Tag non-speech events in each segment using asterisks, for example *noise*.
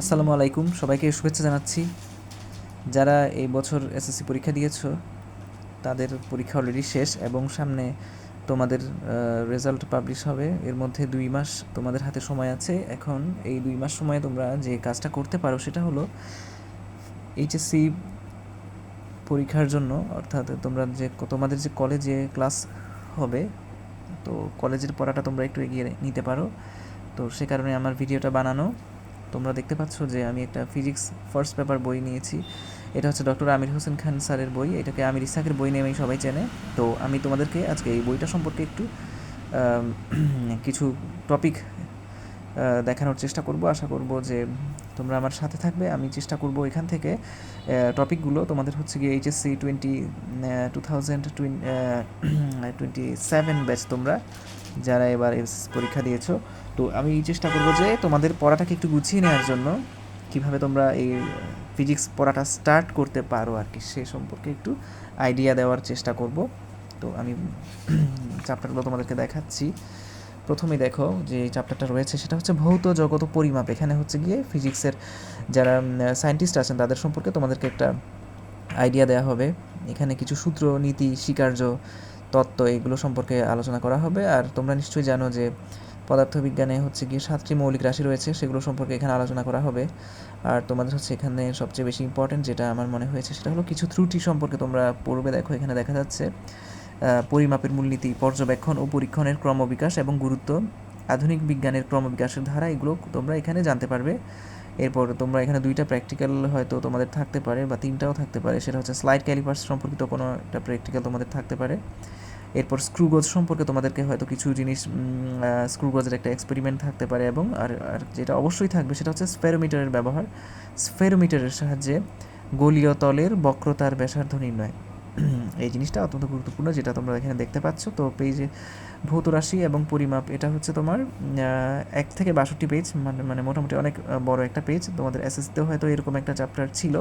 আসসালামু আলাইকুম। সবাইকে শুভেচ্ছা জানাচ্ছি। যারা এই বছর এসএসসি পরীক্ষা দিয়েছ, তাদের পরীক্ষা অলরেডি শেষ এবং সামনে তোমাদের রেজাল্ট পাবলিশ হবে। এর মধ্যে দুই মাস তোমাদের হাতে সময় আছে। এখন এই দুই মাস সময়ে তোমরা যে কাজটা করতে পারো সেটা হলো এইচএসসি পরীক্ষার জন্য, অর্থাৎ তোমরা যে, তোমাদের যে কলেজে ক্লাস হবে, তো কলেজের পড়াটা তোমরা একটু এগিয়ে নিতে পারো। তো সে কারণে আমার ভিডিওটা বানানো। তোমরা দেখতে পাচ্ছ যে আমি একটা ফিজিক্স ফার্স্ট পেপার বই নিয়েছি। এটা হচ্ছে ডক্টর আমির হোসেন খান স্যারের বই। এটাকে আমির ইসাকের বই নেমেই সবাই চেনে। তো আমি তোমাদেরকে আজকে এই বইটা সম্পর্কে একটু *clears throat* কিছু টপিক দেখানোর চেষ্টা করব। আশা করব যে তোমরা আমার সাথে থাকবে। আমি চেষ্টা করব এখান থেকে টপিকগুলো তোমাদের হচ্ছে গিয়ে HSC twenty two thousand twenty seven batch তোমরা যারা এবার পরীক্ষা দিয়েছ। তো আমি চেষ্টা করব যে তোমাদের পড়াটাকে একটু গুছিয়ে নেওয়ার জন্য, কীভাবে তোমরা এই ফিজিক্স পড়াটা স্টার্ট করতে পারো আর কি সে সম্পর্কে একটু আইডিয়া দেওয়ার চেষ্টা করব। তো আমি চ্যাপ্টারগুলো তোমাদেরকে দেখাচ্ছি। প্রথমেই দেখো যে চ্যাপ্টারটা রয়েছে, সেটা হচ্ছে ভৌত জগত পরিমাপ। এখানে হচ্ছে গিয়ে ফিজিক্সের যারা সায়েন্টিস্ট আছেন, তাদের সম্পর্কে তোমাদেরকে একটা আইডিয়া দেওয়া হবে। এখানে কিছু সূত্র, নীতি, স্বীকার্য তত্ত্ব এগুলো সম্পর্কে আলোচনা করা হবে। আর তোমরা নিশ্চয়ই জানো যে পদার্থবিজ্ঞানে হচ্ছে গিয়ে সাতটি মৌলিক রাশি রয়েছে, সেগুলো সম্পর্কে এখানে আলোচনা করা হবে। আর তোমাদের হচ্ছে এখানে সবচেয়ে বেশি ইম্পর্টেন্ট যেটা আমার মনে হয়েছে সেটা হলো কিছু ত্রুটি সম্পর্কে তোমরা পড়বে। দেখো, এখানে দেখা যাচ্ছে পরিমাপের মূলনীতি, পর্যবেক্ষণ ও পরীক্ষণের ক্রমবিকাশ এবং গুরুত্ব, আধুনিক বিজ্ঞানের ক্রমবিকাশের ধারা, এগুলো তোমরা এখানে জানতে পারবে। এরপর তোমরা এখানে দুইটা প্র্যাকটিক্যাল হয়তো তোমাদের থাকতে পারে বা তিনটাও থাকতে পারে, সেটা হচ্ছে স্লাইড ক্যালিপার্স সম্পর্কিত কোনো একটা প্র্যাকটিক্যাল তোমাদের থাকতে পারে। এরপর স্ক্রুগজ সম্পর্কে তোমাদেরকে হয়তো কিছু জিনিস স্ক্রুগজের একটা এক্সপেরিমেন্ট থাকতে পারে এবং আর আর যেটা অবশ্যই থাকবে সেটা হচ্ছে স্ফেরোমিটারের ব্যবহার। স্ফেরোমিটারের সাহায্যে গলীয় তলের বক্রতার ব্যাসার্ধ নির্ণয়। *clears throat* এই জিনিসটা অত্যন্ত গুরুত্বপূর্ণ যেটা তোমরা এখানে দেখতে পাচ্ছ। তো পেজে ভৌত রাশি এবং পরিমাপ, এটা হচ্ছে তোমার এক থেকে বাষট্টি পেজ মানে মানে মোটামুটি অনেক বড় একটা পেজ তোমাদের এসএসতেও হয়তো এরকম একটা চ্যাপ্টার ছিল,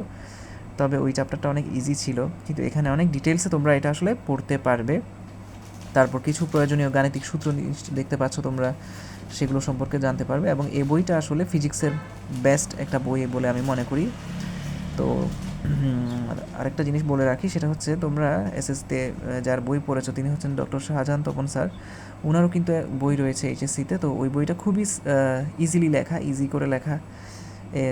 তবে ওই চ্যাপ্টারটা অনেক ইজি ছিল। কিন্তু এখানে অনেক ডিটেলসে তোমরা এটা আসলে পড়তে পারবে। তারপর কিছু প্রয়োজনীয় গাণিতিক সূত্র দেখতে পাচ্ছ তোমরা, সেগুলো সম্পর্কে জানতে পারবে। এবং এই বইটা আসলে ফিজিক্সের বেস্ট একটা বই বলে আমি মনে করি। তো আরেকটা জিনিস বলে রাখি, সেটা হচ্ছে তোমরা এসএসতে যার বই পড়েছো, তিনি হচ্ছেন ডক্টর শাহজাহান তপন স্যার। ওনারও কিন্তু বই রয়েছে এইচএসসিতে তো। ওই বইটা খুবই ইজিলি লেখা ইজি করে লেখা।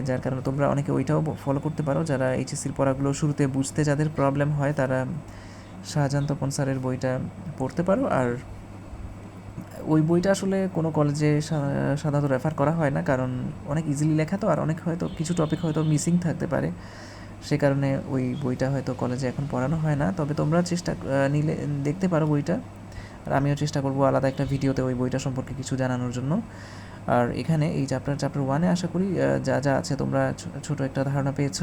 যার কারণে তোমরা অনেকে ওইটাও ফলো করতে পারো। যারা এইচএসসির পড়াগুলো শুরুতে বুঝতে যাদের প্রবলেম হয়, তারা শাহজাহান তপন স্যারের বইটা পড়তে পারো। আর ওই বইটা আসলে কোনো কলেজে সাধারণত রেফার করা হয় না, কারণ অনেক ইজিলি লেখা তো, আর অনেক হয়তো কিছু টপিক হয়তো মিসিং থাকতে পারে। সে কারণে ওই বইটা হয়তো কলেজে এখন পড়ানো হয় না। তবে তোমরা চেষ্টা নিলে, দেখতে পারো বইটা। আর আমিও চেষ্টা করব আলাদা একটা ভিডিওতে ওই বইটা সম্পর্কে কিছু জানানোর জন্য। আর এখানে এই চ্যাপ্টার চ্যাপ্টার ওয়ানে আশা করি যা যা আছে তোমরা ছোট একটা ধারণা পেয়েছ।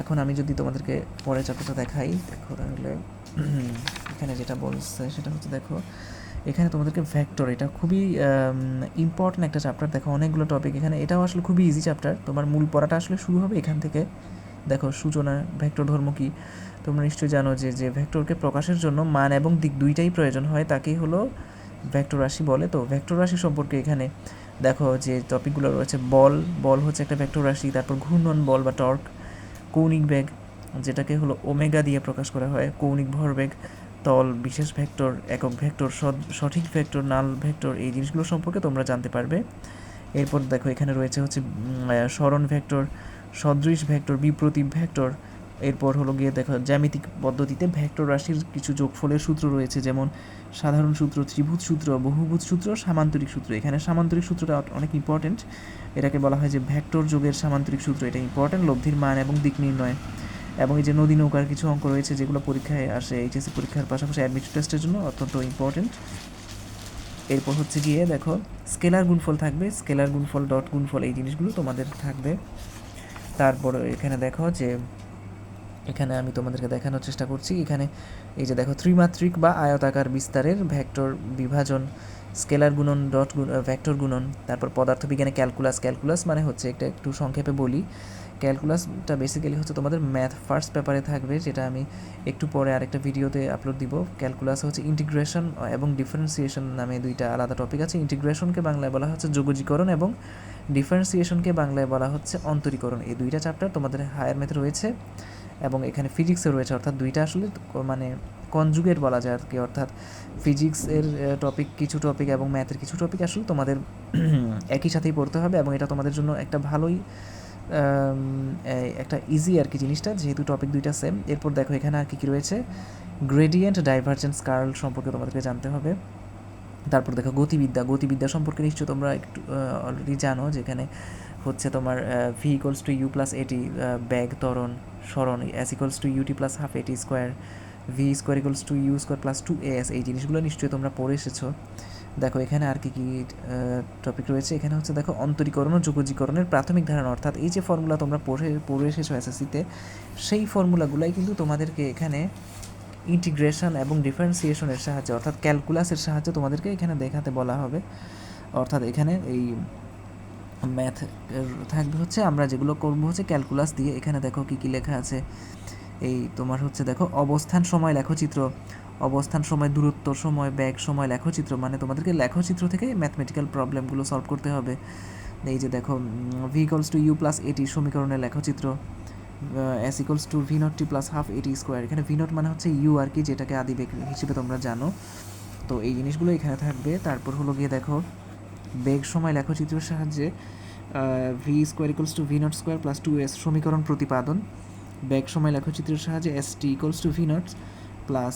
এখন আমি যদি তোমাদেরকে পরের চ্যাপ্টারটা দেখাই, দেখো তাহলে, *clears throat* এখানে যেটা বলছে সেটা হচ্ছে দেখো, এখানে তোমাদেরকে ভ্যাক্টর এটা খুবই ইম্পর্ট্যান্ট একটা চ্যাপ্টার দেখো অনেকগুলো টপিক এখানে এটাও আসলে খুবই ইজি চ্যাপ্টার তোমার মূল পড়াটা আসলে শুরু হবে এখান থেকে। দেখো সূচনা ভেক্টর ধর্ম কী? তোমরা নিশ্চয়ই জানো যে যে ভেক্টরকে প্রকাশের জন্য মান এবং দিক দুইটাই প্রয়োজন হয়, তাকেই হলো ভেক্টর রাশি বলে। তো ভেক্টর রাশি সম্পর্কে এখানে দেখো যে টপিকগুলো রয়েছে, বল বল হচ্ছে একটা ভেক্টর রাশি, তারপর ঘূর্ণন বল বা টর্ক। কৌণিক বেগ, যেটাকে হলো ওমেগা দিয়ে প্রকাশ করা হয়, কৌণিক ভরবেগ তল, বিশেষ ভেক্টর, একক ভেক্টর সঠিক ভেক্টর, নাল ভেক্টর, এই জিনিসগুলো সম্পর্কে তোমরা জানতে পারবে। এরপর দেখো এখানে রয়েছে হচ্ছে স্মরণ ভেক্টর, সদৃশ ভেক্টর, বিপ্রতীপ ভেক্টর এরপর হলো গিয়ে দেখো, জ্যামিতিক পদ্ধতিতে ভেক্টর রাশির কিছু যোগফলের সূত্র রয়েছে, যেমন সাধারণ সূত্র, ত্রিভুজ সূত্র, বহুভুজ সূত্র, সামান্তরিক সূত্র। এখানে সামান্তরিক সূত্রটা অনেক ইম্পর্টেন্ট এটাকে বলা হয় যে ভেক্টর যোগের সামান্তরিক সূত্র। এটা ইম্পর্টেন্ট লব্ধির মান এবং দিক নির্ণয়। এবং এই যে নদী নৌকার কিছু অঙ্ক রয়েছে, যেগুলো পরীক্ষায় আসে, এইচএসসি পরীক্ষার পাশাপাশি অ্যাডমিট টেস্টের জন্য অত্যন্ত ইম্পর্টেন্ট এরপর হচ্ছে গিয়ে দেখো স্কেলার গুণফল থাকবে স্কেলার গুণফল ডট গুণফল এই জিনিসগুলো তোমাদের থাকবে। তারপর এখানে দেখো যে এখানে আমি তোমাদেরকে দেখানোর চেষ্টা করছি। এখানে এই যে দেখো, ত্রিমাত্রিক বা আয়তাকার বিস্তারের ভেক্টর বিভাজন, স্কেলার গুণন, ডট গুণ ভেক্টর গুণন, তারপর পদার্থবিজ্ঞানে ক্যালকুলাস ক্যালকুলাস মানে হচ্ছে একটা একটু সংক্ষেপে বলি। ক্যালকুলাসটা বেসিক্যালি হচ্ছে তোমাদের ম্যাথ ফার্স্ট পেপারে থাকবে, যেটা আমি একটু পরে আরেকটা ভিডিওতে আপলোড দিব। ক্যালকুলাস হচ্ছে ইন্টিগ্রেশন এবং ডিফারেন্সিয়েশন নামে দুইটা আলাদা টপিক আছে। ইন্টিগ্রেশনকে বাংলায় বলা হচ্ছে যোগজীকরণ এবং ডিফারেন্সিয়েশনকে বাংলায় বলা হচ্ছে অন্তরীকরণ। এই দুইটা চ্যাপ্টার তোমাদের হায়ার ম্যাথে রয়েছে। এবং এখানে ফিজিক্সে রয়েছে, অর্থাৎ দুইটা আসলে মানে কনজুগেট বলা যায় আর কি অর্থাৎ ফিজিক্সের টপিক কিছু টপিক এবং ম্যাথের কিছু টপিক আসলে তোমাদের *clears throat* একই সাথেই পড়তে হবে এবং এটা তোমাদের জন্য একটা ভালোই একটা ইজি আর কি জিনিসটা, যেহেতু টপিক দুইটা সেম এরপর দেখো এখানে আর কি কী রয়েছে? গ্রেডিয়েন্ট ডাইভারজেন্স কার্ল সম্পর্কে তোমাদেরকে জানতে হবে। তারপর দেখো গতিবিদ্যা গতিবিদ্যা সম্পর্কে নিশ্চয় তোমরা একটু অলরেডি জানো, যেখানে হচ্ছে তোমার V equals to U plus at bag, ত্বরণ, স্মরণ S equals to U T plus half at square V square equals to U square plus two S এই জিনিসগুলো নিশ্চয়ই তোমরা পড়ে এসেছ। দেখো, এখানে আর কি কি টপিক রয়েছে। এখানে হচ্ছে দেখো, অন্তরীকরণ ও যোগজীকরণের প্রাথমিক ধারণা। অর্থাৎ এই যে ফর্মুলা তোমরা পড়ে পড়ে এসেছ এসএসসিতে সেই ফর্মুলাগুলাই কিন্তু তোমাদেরকে এখানে ইন্টিগ্রেশন এবং ডিফারেন্সিয়েশনের সাহায্যে, অর্থাৎ ক্যালকুলাসের সাহায্যে তোমাদেরকে এখানে দেখাতে বলা হবে। অর্থাৎ এখানে এই ম্যাথ থাকবে হচ্ছে, আমরা যেগুলো করব হচ্ছে ক্যালকুলাস দিয়ে। এখানে দেখো কী কী লেখা আছে। এই তোমার হচ্ছে দেখো, অবস্থান, সময়, লেখচিত্র। অবস্থান, সময়, দূরত্ব, সময় ব্যাগ সময়, লেখচিত্র। মানে তোমাদেরকে লেখচিত্র থেকে ম্যাথমেটিক্যাল প্রবলেমগুলো সলভ করতে হবে। এই যে দেখো ভিকলস টু ইউ প্লাস এটি সমীকরণের লেখচিত্র। S equals to V not T plus half at square এখানে ভি মানে হচ্ছে ইউ আর কি, যেটাকে আদিবেগ হিসেবে তোমরা জানো। তো এই জিনিসগুলো এখানে থাকবে। তারপর হলো গিয়ে দেখো, বেগ, সময়, লেখচিত্রের সাহায্যে V square equals to V not square plus two S সমীকরণ প্রতিপাদন। বেগ সময় লেখচিত্রের সাহায্যে S T equals to V not plus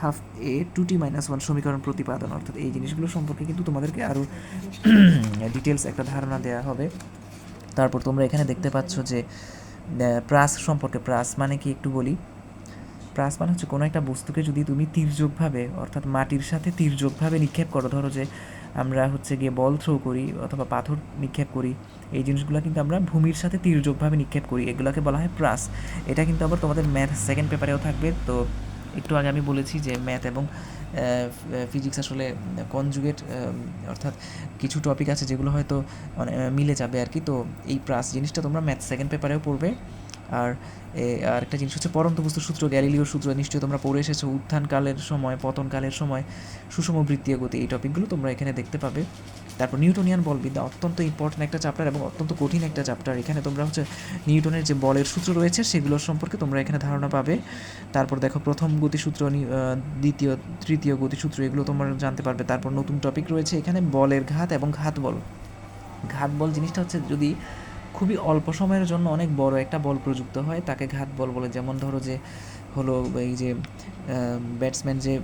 half A two T minus one সমীকরণ প্রতিপাদন। অর্থাৎ এই জিনিসগুলো সম্পর্কে কিন্তু তোমাদেরকে আরও ডিটেলস *clears throat* একটা ধারণা দেওয়া হবে। তারপর তোমরা এখানে দেখতে পাচ্ছ যে প্রাস সম্পর্কে প্রাস মানে কি একটু বলি। প্রাস মানে হচ্ছে কোনো একটা বস্তুকে যদি তুমি তির্যকভাবে, অর্থাৎ মাটির সাথে তির্যকভাবে নিক্ষেপ করো, ধরো যে আমরা হচ্ছে গিয়ে বল থ্রো করি অথবা পাথর নিক্ষেপ করি, এই জিনিসগুলো কিন্তু আমরা ভূমির সাথে তির্যকভাবে নিক্ষেপ করি। এগুলোকে বলা হয় প্রাস। এটা কিন্তু আবার তোমাদের ম্যাথ সেকেন্ড পেপারেও থাকবে। তো একটু আগে আমি বলেছি যে ম্যাথ এবং ফিজিক্স আসলে কনজুগেট অর্থাৎ কিছু টপিক আছে যেগুলো হয়তো মানে মিলে যাবে আর কি। তো এই প্রাস জিনিসটা তোমরা ম্যাথ সেকেন্ড পেপারেও পড়বে। আর আর একটা জিনিস হচ্ছে পরন্ত বস্তু সূত্র, গ্যালিলিওর সূত্র, নিশ্চয়ই তোমরা পড়ে এসেছ, উত্থানকালের সময়, পতনকালের সময়, সুষম বৃত্তীয় গতি, এই টপিকগুলো তোমরা এখানে দেখতে পাবে। তারপর নিউটনিয়ান বলবিদ্যা, অত্যন্ত ইম্পর্টেন্ট একটা চ্যাপ্টার এবং অত্যন্ত কঠিন একটা চ্যাপ্টার এখানে তোমরা হচ্ছে নিউটনের যে বলের সূত্র রয়েছে, সেগুলোর সম্পর্কে তোমরা এখানে ধারণা পাবে। তারপর দেখো প্রথম গতিসূত্র দ্বিতীয়, তৃতীয় গতিসূত্র, এগুলো তোমরা জানতে পারবে। তারপর নতুন টপিক রয়েছে এখানে বলের ঘাত এবং ঘাত বল। ঘাত বল জিনিসটা হচ্ছে যদি খুবই অল্প সময়ের জন্য অনেক বড় একটা বল প্রযুক্ত হয়। তাকে ঘাত বল বলে যেমন ধরো যে, হলো এই যে ব্যাটসম্যান যে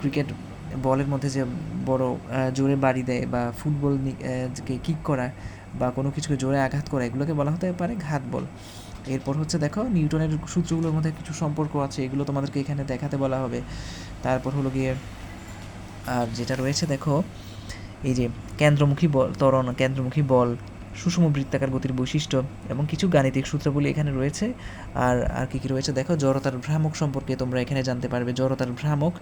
ক্রিকেট বলের মধ্যে যে বড় জোরে বাড়ি দেয় বা ফুটবল কে কিক করা বা কোনো কিছুকে জোরে আঘাত করা এগুলোকে বলা হতে পারে ঘাত বল। এরপর হচ্ছে দেখো, নিউটনের সূত্রগুলোর মধ্যে কিছু সম্পর্ক আছে, এগুলো তোমাদেরকে এখানে দেখাতে বলা হবে। তারপর হলো গিয়ে, আর যেটা রয়েছে দেখো, এই যে, কেন্দ্রমুখী বল, ত্বরণ, কেন্দ্রমুখী বল সুষম বৃত্তাকার গতির বৈশিষ্ট্য এবং কিছু গাণিতিক সূত্রাবলী এখানে রয়েছে। আর আর কী কী রয়েছে? দেখো, জড়তার ভ্রামক সম্পর্কে তোমরা এখানে জানতে পারবে। জড়তার ভ্রামক,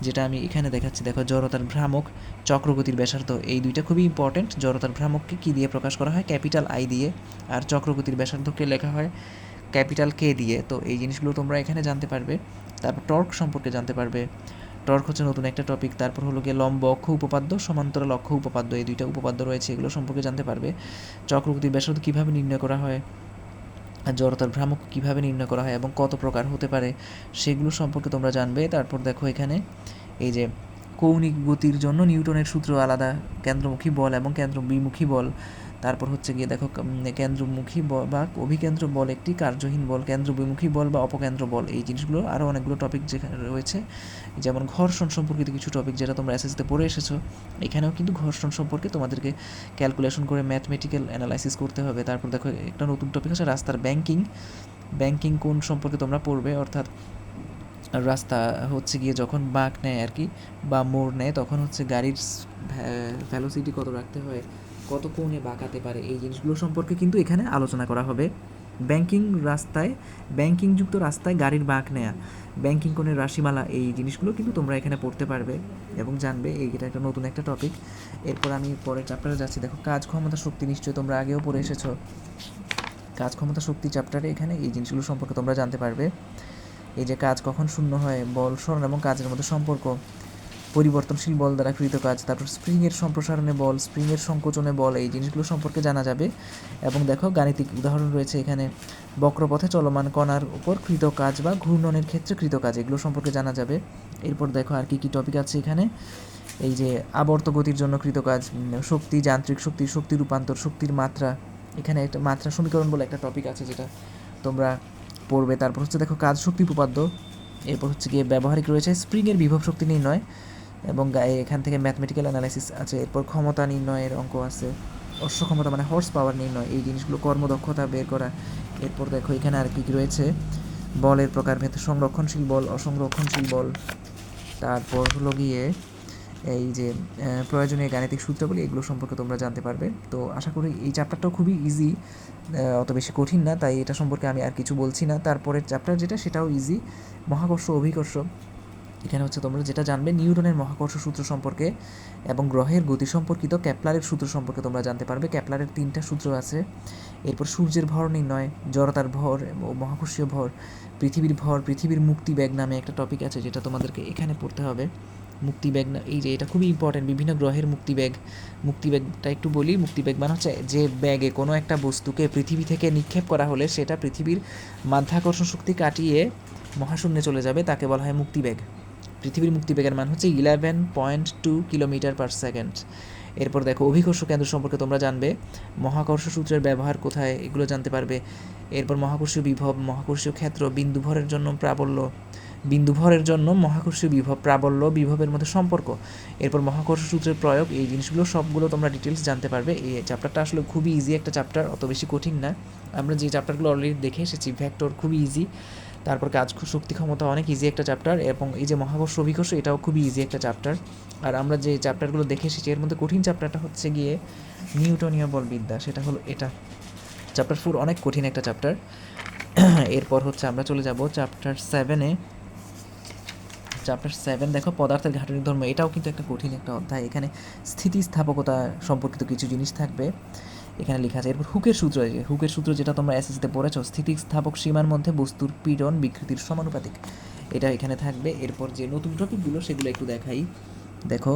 যেটা আমি এখানে দেখাচ্ছি, দেখো, জড়তার ভ্রামক, চক্রগতির ব্যাসার্ধ, এই দুইটা খুবই ইম্পর্টেন্ট জড়তার ভ্রামককে কী দিয়ে প্রকাশ করা হয়? ক্যাপিটাল আই দিয়ে। আর চক্রগতির ব্যাসার্ধকে লেখা হয় ক্যাপিটাল কে দিয়ে। তো এই জিনিসগুলো তোমরা এখানে জানতে পারবে। তারপর টর্ক সম্পর্কে জানতে পারবে। টর্ক হচ্ছে নতুন একটা টপিক তারপর হলো গিয়ে লম্ব অক্ষ উপপাদ্য, সমান্তরাল অক্ষ উপপাদ্য, এই দুইটা উপপাদ্য রয়েছে, এগুলো সম্পর্কে জানতে পারবে। চক্রবর্তী ব্যাসার্ধ কীভাবে নির্ণয় করা হয়? জড়তার ভ্রামক কীভাবে নির্ণয় করা হয় এবং কত প্রকার হতে পারে? সেগুলো সম্পর্কে তোমরা জানবে। তারপর দেখো এখানে, এই যে কৌণিক গতির জন্য নিউটনের সূত্র আলাদা, কেন্দ্রমুখী বল এবং কেন্দ্র বিমুখী বল। তারপর হচ্ছে গিয়ে দেখো কেন্দ্রমুখী বা অভিকেন্দ্র বল একটি কার্যহীন বল কেন্দ্র বিমুখী বল বা অপকেন্দ্র বল। এই জিনিসগুলো আরও অনেকগুলো টপিক যেখানে রয়েছে। যেমন ঘর্ষণ সম্পর্কিত কিছু টপিক যেটা তোমরা এসএসতে পড়ে এসেছ, এখানেও কিন্তু ঘর্ষণ সম্পর্কে তোমাদেরকে ক্যালকুলেশন করে ম্যাথমেটিক্যাল অ্যানালাইসিস করতে হবে। তারপর দেখো, একটা নতুন টপিক আছে, রাস্তার ব্যাংকিং ব্যাংকিং কোন সম্পর্কে তোমরা পড়বে? অর্থাৎ রাস্তা হচ্ছে গিয়ে যখন বাঁক নেয় আর কি, বা মোড় নেয়, তখন হচ্ছে গাড়ির ভ্যালোসিটি কত রাখতে হয়? কত কোণে বাঁকাতে পারে এই জিনিসগুলো সম্পর্কে কিন্তু এখানে আলোচনা করা হবে। ব্যাংকিং রাস্তায়, ব্যাংকিংযুক্ত রাস্তায় গাড়ির বাঁক নেয়া, ব্যাংকিং কোণের রাশিমালা এই জিনিসগুলো কিন্তু তোমরা এখানে পড়তে পারবে এবং জানবে, এই এটা একটা নতুন একটা টপিক এরপর আমি পরের চ্যাপ্টারে যাচ্ছি। দেখো, কাজ ক্ষমতা শক্তি নিশ্চয়ই তোমরা আগেও পড়ে এসেছ। কাজ ক্ষমতা শক্তি চ্যাপ্টারে এখানে এই জিনিসগুলো সম্পর্কে তোমরা জানতে পারবে। এই যে কাজ কখন শূন্য হয়, বল, স্মরণ এবং কাজের মধ্যে সম্পর্ক। পরিবর্তনশীল বল দ্বারা কৃত কাজ, তারপর স্প্রিংয়ের সম্প্রসারণে বল, স্প্রিংয়ের সংকোচনে বল, এই জিনিসগুলো সম্পর্কে জানা যাবে। এবং দেখো, গাণিতিক উদাহরণ রয়েছে এখানে। বক্রপথে চলমান কণার উপর কৃত কাজ বা ঘূর্ণনের ক্ষেত্রে কৃত কাজ, এগুলো সম্পর্কে জানা যাবে। এরপর দেখো, আর কি কী টপিক আছে এখানে? এই যে আবর্ত গতির জন্য কৃত কাজ শক্তি, যান্ত্রিক শক্তি শক্তি রূপান্তর, শক্তির মাত্রা। এখানে একটা মাত্রা সমীকরণ বলে একটা টপিক আছে যেটা তোমরা পড়বে। তারপর হচ্ছে দেখো, কাজ শক্তি উপপাদ্য। এরপর হচ্ছে গিয়ে ব্যবহারিক রয়েছে স্প্রিংয়ের বিভব শক্তি নির্ণয়। এবং গায়ে এখান থেকে ম্যাথমেটিক্যাল অ্যানালাইসিস আছে, এরপর ক্ষমতা নির্ণয়ের অঙ্ক আছে। অশ্ব ক্ষমতা মানে হর্স পাওয়ার নির্ণয়, এই জিনিসগুলো কর্মদক্ষতা বের করা। এরপর দেখো, এখানে আর কি রয়েছে? বলের প্রকার প্রকারভেদ সংরক্ষণশীল বল, অসংরক্ষণশীল বল। তারপর হলো গিয়ে এই যে প্রয়োজনীয় গাণিতিক সূত্রগুলি, এগুলো সম্পর্কে তোমরা জানতে পারবে। তো আশা করি এই চ্যাপ্টারটাও খুবই ইজি অত বেশি কঠিন না, তাই এটা সম্পর্কে আমি আর কিছু বলছি না। তারপরের চ্যাপ্টার যেটা, সেটাও ইজি মহাকর্ষ, অভিকর্ষ। এখানে হচ্ছে তোমরা যেটা জানবে, নিউটনের মহাকর্ষ সূত্র সম্পর্কে এবং গ্রহের গতি সম্পর্কিত ক্যাপলারের সূত্র সম্পর্কে তোমরা জানতে পারবে। ক্যাপলারের তিনটা সূত্র আছে। এরপর সূর্যের ভর নির্ণয়, জড়তার ভর ও মহাকর্ষীয় ভর, পৃথিবীর ভর, পৃথিবীর মুক্তি ব্যাগ নামে একটা টপিক আছে যেটা তোমাদেরকে এখানে পড়তে হবে। মুক্তি ব্যাগ না এই যে এটা খুবই ইম্পর্টেন্ট বিভিন্ন গ্রহের মুক্তি ব্যাগ। মুক্তি ব্যাগটা একটু বলি, মুক্তি ব্যাগ মানে হচ্ছে যে ব্যাগে কোনো একটা বস্তুকে পৃথিবী থেকে নিক্ষেপ করা হলে সেটা পৃথিবীর মাধ্যাকর্ষণ শক্তি কাটিয়ে মহাশূন্যে চলে যাবে, তাকে বলা হয় মুক্তি ব্যাগ। পৃথিবীর মুক্তি বেগের মান হচ্ছে eleven point two kilometre per second এরপর দেখো, অভিকর্ষ কেন্দ্র সম্পর্কে তোমরা জানবে। মহাকর্ষ সূত্রের ব্যবহার কোথায়, এগুলো জানতে পারবে। এরপর মহাকর্ষীয় বিভব, মহাকর্ষীয় ক্ষেত্র, বিন্দুভরের জন্য প্রাবল্য। বিন্দুভরের জন্য মহাকর্ষীয় বিভব, প্রাবল্য, বিভবের মধ্যে সম্পর্ক। এরপর মহাকর্ষ সূত্রের প্রয়োগ, এই জিনিসগুলো সবগুলো তোমরা ডিটেলস জানতে পারবে। এই চ্যাপ্টারটা আসলে খুবই ইজি একটা চ্যাপ্টার অত বেশি কঠিন না। আমরা যে চ্যাপ্টারগুলো অলরেডি দেখে এসেছি ভ্যাক্টর খুবই ইজি তারপর কাজ শক্তি ক্ষমতা অনেক ইজি একটা চ্যাপ্টার এবং এই যে মহাকর্ষ অভিকর্ষ, এটাও খুবই ইজি একটা চ্যাপ্টার আর আমরা যে চ্যাপ্টারগুলো দেখে এসেছি, এর মধ্যে কঠিন চ্যাপ্টারটা হচ্ছে গিয়ে নিউটনীয় বলবিদ্যা সেটা হলো এটা। চ্যাপ্টার ফোর অনেক কঠিন একটা চ্যাপ্টার *clears throat* এরপর হচ্ছে আমরা চলে যাব চ্যাপ্টার সেভেনে চ্যাপ্টার সেভেন দেখো, পদার্থের ঘাটনিক ধর্ম, এটাও কিন্তু একটা কঠিন একটা অধ্যায়। এখানে স্থিতিস্থাপকতা সম্পর্কিত কিছু জিনিস থাকবে। এখানে লেখা আছে। এরপর হুকের সূত্র যে হুকের সূত্র যেটা তোমরা এসএসসিতে পড়েছো স্থিতিস্থাপক সীমার মধ্যে বস্তুর পীড়ন বিকৃতির সমানুপাতিক। এটা এখানে থাকবে। এরপর যে নতুন টপিকগুলো সেগুলো একটু দেখাই। দেখো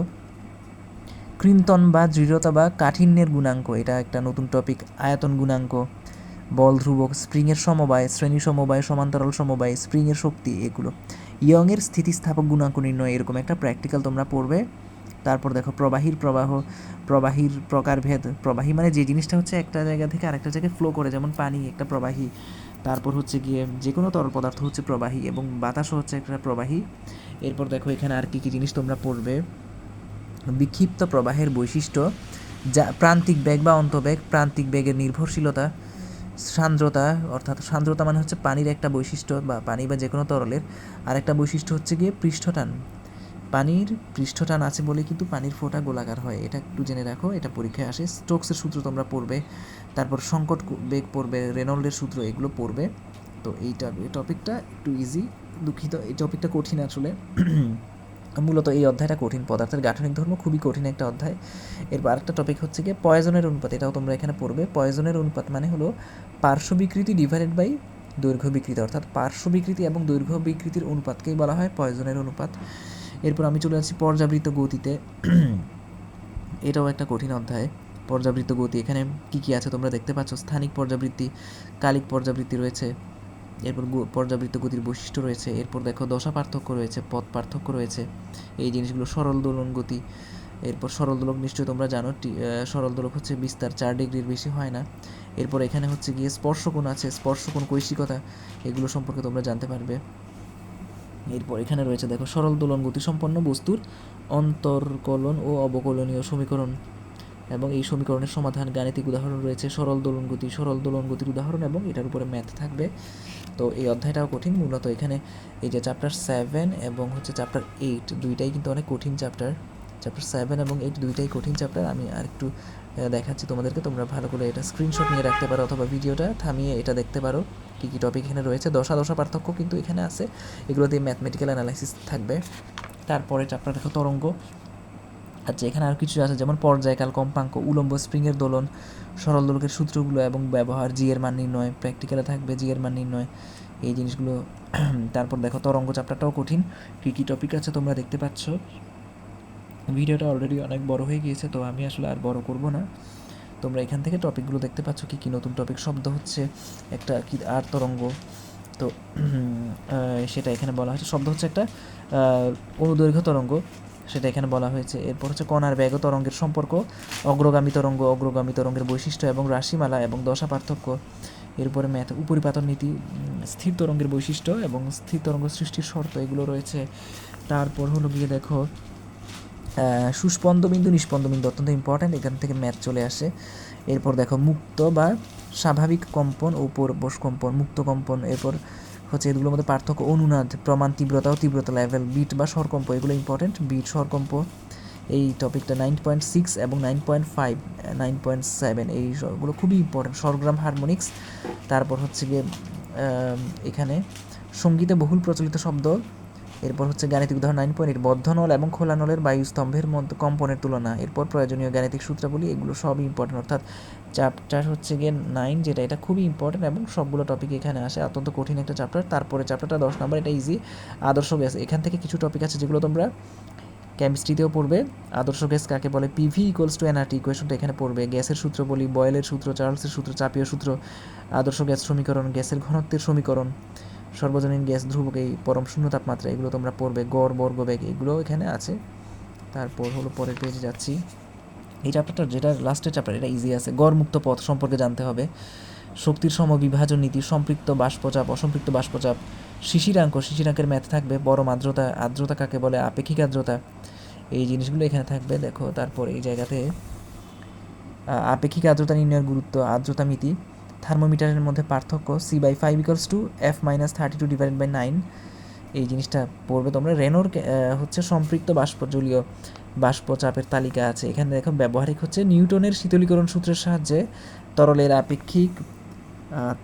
কৃন্তন বা দৃঢ়তা বা কাঠিন্যের গুণাঙ্ক, এটা একটা নতুন টপিক আয়তন গুণাঙ্ক। বল ধ্রুবক, স্প্রিংয়ের সমবায়, শ্রেণি সমবায়, সমান্তরাল সমবায়, স্প্রিংয়ের শক্তি, এগুলো। ইয়ংয়ের স্থিতিস্থাপক গুণাঙ্ক নির্ণয় এরকম একটা প্র্যাকটিক্যাল তোমরা পড়বে। তারপর দেখো প্রবাহীর প্রবাহ, প্রবাহীর প্রকারভেদ। প্রবাহী মানে যে জিনিসটা হচ্ছে একটা জায়গা থেকে আরেকটা জায়গায় ফ্লো করে, যেমন পানি, একটা প্রবাহী। তারপর হচ্ছে গিয়ে যে কোনো তরল পদার্থ হচ্ছে প্রবাহী এবং বাতাসও হচ্ছে একটা প্রবাহী। এরপর দেখো এখানে আর কী কী জিনিস তোমরা পড়বে? বিক্ষিপ্ত প্রবাহের বৈশিষ্ট্য, যা প্রান্তিক বেগ বা অন্তবেগ, প্রান্তিক বেগের নির্ভরশীলতা, সান্দ্রতা, অর্থাৎ সান্দ্রতা মানে হচ্ছে পানির একটা বৈশিষ্ট্য বা পানি বা যে কোনো তরলের আরেকটা বৈশিষ্ট্য হচ্ছে গিয়ে পৃষ্ঠটান। পানির পৃষ্ঠটান আছে বলে কিন্তু পানির ফোঁটা গোলাকার হয়। এটা একটু জেনে রাখো, এটা পরীক্ষায় আসে। স্টোকসের সূত্র তোমরা পড়বে, তারপর সংকট বেগ পড়বে, রেনল্ডের সূত্র এগুলো পড়বে। তো এইটা, এই টপিকটা একটু ইজি দুঃখিত, এই টপিকটা কঠিন আসলে। *clears throat* মূলত এই অধ্যায়টা কঠিন পদার্থের গাঠনিক ধর্ম, খুবই কঠিন একটা অধ্যায়। এরপর আরেকটা টপিক হচ্ছে গিয়ে পয়জনের অনুপাত, এটাও তোমরা এখানে পড়বে। পয়জনের অনুপাত মানে হলো পার্শ্ব বিকৃতি ডিভাইডেড বাই দৈর্ঘ্য বিকৃতি, অর্থাৎ পার্শ্ব বিকৃতি এবং দৈর্ঘ্য বিকৃতির অনুপাতকেই বলা হয় পয়জনের অনুপাত। এরপর আমি চলে যাচ্ছি পর্যাবৃত্ত গতিতে। এটাও একটা কঠিন অধ্যায়। পর্যাবৃত্ত গতি, এখানে কি কি আছে তোমরা দেখতে পাচ্ছ? স্থানিক পর্যাবৃত্তি, কালিক পর্যাবৃত্তি রয়েছে, এরপর পর্যাবৃত্ত গতির বৈশিষ্ট্য রয়েছে, এরপর দেখো দশা পার্থক্য রয়েছে, পথ পার্থক্য রয়েছে, এই জিনিসগুলো সরল দোলন গতি, এরপর সরল দোলক নিশ্চয়ই তোমরা জানো সরল দোলক হচ্ছে বিস্তার, চার ডিগ্রির বেশি হয় না। এরপর এখানে হচ্ছে গিয়ে স্পর্শকোণ আছে, স্পর্শকোণ কৈশিকতা, এগুলো সম্পর্কে তোমরা জানতে পারবে। এরপর এখানে রয়েছে, দেখো, সরল দোলন গতিসম্পন্ন বস্তুর অন্তর্কলন ও অবকলনীয় সমীকরণ। এবং এই সমীকরণের সমাধান গাণিতিক উদাহরণ রয়েছে, সরল দোলন গতি, সরল দোলন গতির উদাহরণ, এবং এটার উপরে ম্যাথ থাকবে। তো এই অধ্যায়টাও কঠিন, মূলত এখানে এই যে চ্যাপ্টার সেভেন এবং হচ্ছে চ্যাপ্টার এইট দুইটাই কিন্তু অনেক কঠিন চ্যাপ্টার চ্যাপ্টার সেভেন এবং এইট দুইটাই কঠিন চ্যাপ্টার আমি আর একটু দেখাচ্ছি তোমাদেরকে। তোমরা ভালো করে এটা স্ক্রিনশট নিয়ে রাখতে পারো অথবা ভিডিওটা থামিয়ে এটা দেখতে পারো কী কী টপিক এখানে রয়েছে। দশা দশা পার্থক্য কিন্তু এখানে আছে। এগুলো দিয়ে ম্যাথমেটিক্যাল অ্যানালাইসিস থাকবে। তারপরে চ্যাপ্টার দেখো তরঙ্গ। আচ্ছা এখানে আর কিছু আছে, যেমন পর্যায়কাল, কম্পাঙ্ক, উলম্ব স্প্রিংয়ের দোলন, সরল দোলকের সূত্রগুলো এবং ব্যবহার জি এর মান নির্ণয় প্র্যাকটিক্যালে থাকবে জি এর মান নির্ণয়, এই জিনিসগুলো। *clears throat* তারপর দেখো তরঙ্গ চ্যাপ্টারটাও কঠিন। কী কী টপিক আছে তোমরা দেখতে পাচ্ছ? ভিডিওটা অলরেডি অনেক বড় হয়ে গিয়েছে, তো আমি আসলে আর বড় করব না। তোমরা এখান থেকে টপিকগুলো দেখতে পাচ্ছ কি কী নতুন টপিক শব্দ হচ্ছে, একটা কি আর তরঙ্গ, তো সেটা এখানে বলা হয়েছে। শব্দ হচ্ছে একটা অনুদৈর্ঘ্য তরঙ্গ, সেটা এখানে বলা হয়েছে। এরপর হচ্ছে কণার ব্যাগ তরঙ্গের সম্পর্ক, অগ্রগামী তরঙ্গ, অগ্রগামী তরঙ্গের বৈশিষ্ট্য এবং রাশিমালা এবং দশা পার্থক্য। এরপরে ম্যাথ, উপরিপাতন নীতি স্থির তরঙ্গের বৈশিষ্ট্য এবং স্থির তরঙ্গ সৃষ্টির শর্ত, এগুলো রয়েছে। তারপর হলো গিয়ে দেখো আহ, সুস্পন্দ বিন্দু নিষ্পন্দ বিন্দু অত্যন্ত ইম্পর্ট্যান্ট এখান থেকে ম্যাথ চলে আসে। এরপর দেখো মুক্ত বা স্বাভাবিক কম্পন ও পরবশ কম্পন মুক্ত কম্পন এরপর হচ্ছে এগুলোর মধ্যে পার্থক্য অনুনাদ প্রমাণ তীব্রতা ও তীব্রতা লেভেল বিট বা স্বরকম্প এগুলো ইম্পর্ট্যান্ট বিট স্বরকম্প এই টপিকটা নাইন পয়েন্ট সিক্স এবং nine point five nine point seven এই সবগুলো খুবই ইম্পর্ট্যান্ট স্বরগ্রাম হারমোনিক্স তারপর হচ্ছে গিয়ে এখানে সঙ্গীতে বহুল প্রচলিত শব্দ এরপর হচ্ছে গাণিতিক উদাহরণ নাইন পয়েন্ট বদ্ধ নল এবং খোলা নলের বায়ুস্তম্ভের মধ্যে, কম্পনের তুলনা। এরপর প্রয়োজনীয় গাণিতিক সূত্রাবলী এগুলো সবই ইম্পর্টেন্ট অর্থাৎ চ্যাপ্টার হচ্ছে গিয়ে নাইন যেটা এটা খুবই ইম্পর্টেন্ট এবং সবগুলো টপিক এখানে আসে। অত্যন্ত কঠিন একটা চ্যাপ্টার তারপরে চ্যাপ্টারটা দশ নম্বর এটা ইজি আদর্শ গ্যাস এখান থেকে কিছু টপিক আছে যেগুলো তোমরা কেমিস্ট্রিতেও পড়বে। আদর্শ গ্যাস কাকে বলে? পিভি ইকুয়ালস টু এনআরটি ইকুয়েশনটা এখানে পড়বে। গ্যাসের সূত্র বলি, বয়েলের সূত্র, চার্লসের সূত্র, চাপীয় সূত্র। আদর্শ গ্যাস সমীকরণ, গ্যাসের ঘনত্বের সমীকরণ। সর্বজনীন গ্যাস, ধ্রুবক এই পরম শূন্য তাপমাত্রা, এগুলো তোমরা পড়বে, গড়, বর্গ বেগ, এগুলো এখানে আছে। তারপর হলো পরের পেজে যাচ্ছি। এই চ্যাপ্টারটা যেটা লাস্টের চ্যাপ্টার এটা ইজি আছে। গড় মুক্ত পথ সম্পর্কে জানতে হবে। শক্তির সমবিভাজন নীতি, সম্পৃক্ত বাষ্পচাপ, অসম্পৃক্ত বাষ্পচাপ শিশিরাঙ্ক শিশিরাঙ্কের ম্যাথ থাকবে পরম আর্দ্রতা আর্দ্রতা কাকে বলে? আপেক্ষিক আর্দ্রতা। এই জিনিসগুলো এখানে থাকবে, দেখো, তারপর এই জায়গাতে আপেক্ষিক আর্দ্রতা নির্ণয়ের গুরুত্ব, আর্দ্রতা মিতি থার্মোমিটারের মধ্যে পার্থক্য C by five equals to F minus thirty two divide by nine এই জিনিসটা পড়বে তোমরা। রেনোর হচ্ছে সম্পৃক্ত বাষ্প জলীয় বাষ্প চাপের তালিকা আছে। এখানে দেখো ব্যবহারিক হচ্ছে নিউটনের শীতলীকরণ সূত্রের সাহায্যে তরলের আপেক্ষিক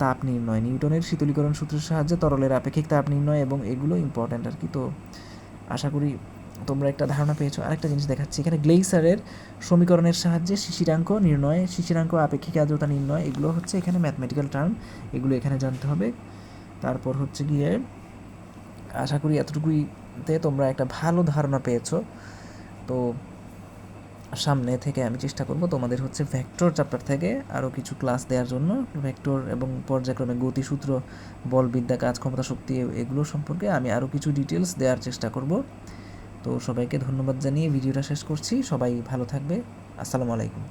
তাপ নির্ণয়। নিউটনের শীতলীকরণ সূত্রের সাহায্যে তরলের আপেক্ষিক তাপ নির্ণয় এবং এগুলো ইম্পর্ট্যান্ট আর কি। তো আশা করি তোমরা একটা ধারণা পেয়েছ, আরেকটা জিনিস দেখাচ্ছি। এখানে গ্লেইসারের সমীকরণের সাহায্যে শিশিরাঙ্ক নির্ণয়, শিশিরাঙ্ক আপেক্ষিক আর্দ্রতা নির্ণয়, এগুলো হচ্ছে এখানে ম্যাথমেটিক্যাল টার্ম এগুলো এখানে জানতে হবে। তারপর হচ্ছে গিয়ে, আশা করি এতটুকুইতে তোমরা একটা ভালো ধারণা পেয়েছ। তো সামনে থেকে আমি চেষ্টা করব তোমাদের হচ্ছে ভেক্টর চ্যাপ্টার থেকে আরও কিছু ক্লাস দেওয়ার জন্য। ভেক্টর এবং পর্যায়ক্রমে গতিসূত্র, বলবিদ্যা, কাজ ক্ষমতা, শক্তি এগুলো সম্পর্কে আমি আরও কিছু ডিটেলস দেওয়ার চেষ্টা করব। তো সবাইকে ধন্যবাদ জানিয়ে ভিডিওটা শেষ করছি। সবাই ভালো থাকবে। আসসালামু আলাইকুম।